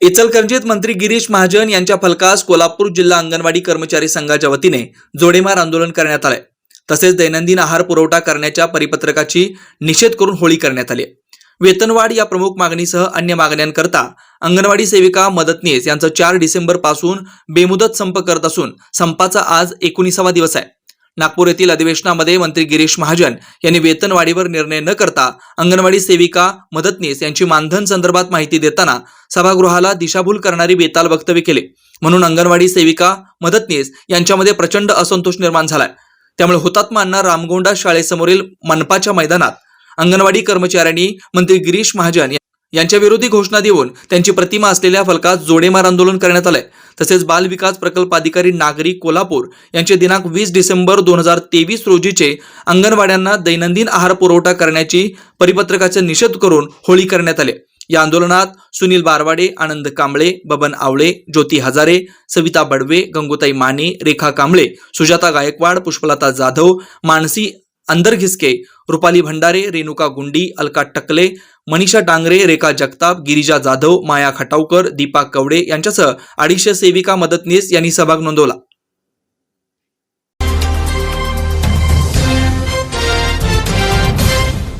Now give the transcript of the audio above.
इचलकरंजीत मंत्री गिरीश महाजन यांच्या फलकास कोल्हापूर जिल्हा अंगणवाडी कर्मचारी संघाच्या वतीने जोडेमार आंदोलन करण्यात आलंय. तसेच दैनंदिन आहार पुरवठा करण्याच्या परिपत्रकाची निषेध करून होळी करण्यात आली वेतनवाढ या प्रमुख मागणीसह अन्य मागण्यांकरता अंगणवाडी सेविका मदतनीस यांचं चार डिसेंबरपासून बेमुदत संप करत असून संपाचा आज एकोणीसावा दिवस आहे. नागपूर येथील अधिवेशनामध्ये मंत्री गिरीश महाजन यांनी वेतनवाढीवर निर्णय न करता अंगणवाडी सेविका मदतनीस यांची मानधन संदर्भात माहिती देताना सभागृहाला दिशाभूल करणारी बेताल वक्तव्य केले. म्हणून अंगणवाडी सेविका मदतनीस यांच्यामध्ये प्रचंड असंतोष निर्माण झालाय. त्यामुळे हुतात्मा अण्णा रामगोंडा शाळेसमोरील मनपाच्या मैदानात अंगणवाडी कर्मचाऱ्यांनी मंत्री गिरीश महाजन यांच्या विरोधी घोषणा देऊन त्यांची प्रतिमा असलेल्या फलकात जोडेमार आंदोलन करण्यात आलंय. तसेच बाल विकास प्रकल्प अधिकारी नागरी कोल्हापूर यांचे दिनांक वीस डिसेंबर दोन हजार तेवीस रोजीचे अंगणवाड्यांना दैनंदिन आहार पुरवठा करण्याची परिपत्रकाचे निषेध करून होळी करण्यात आले. या आंदोलनात सुनील बारवाडे आनंद कांबळे बबन आवळे ज्योती हजारे सविता बडवे गंगूताई माने रेखा कांबळे सुजाता गायकवाड पुष्पलता जाधव मानसी अंदरघिसके रुपाली भंडारे रेणुका गुंडी अलका टकले मनीषा डांगरे रेखा जगताप गिरिजा जाधव माया खटावकर दीपा कवडे यांच्यासह अडीचशे सेविका मदतनीस यांनी सहभाग नोंदवला.